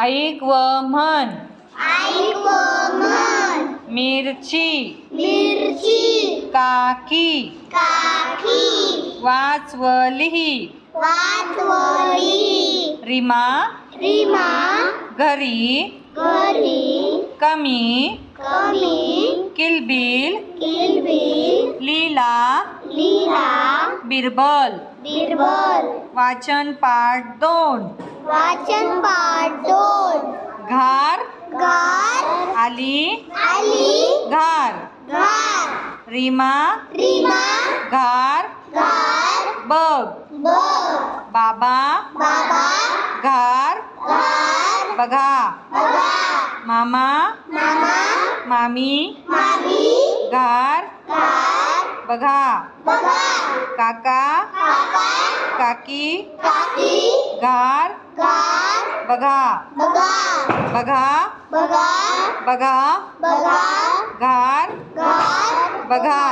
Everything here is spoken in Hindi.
ऐक व म्हण. व मिरची. मिरची. काकी. काठी वाच व लिही. वाचवली रिमा. रीमा. घरी. घरी. कमी. कमी. किलबिल. किलबिल. लीला. लीला. बिरबल। बिरबल। वाचन पाठ दोन। वाचन पाठ दोन। घार। गार आली। आली। घार। गार रीमा। रीमा। घार। गार बघ। बघ। बाबा। बाबा। घार। गार बघा। बघा। मामा। मामा। मामी। मामी। घार। बघा. काका. काका. काकी. काकी. घार गार. बघा. बघा. बघा. बघा. बघा. बघा. घार गार. बघा.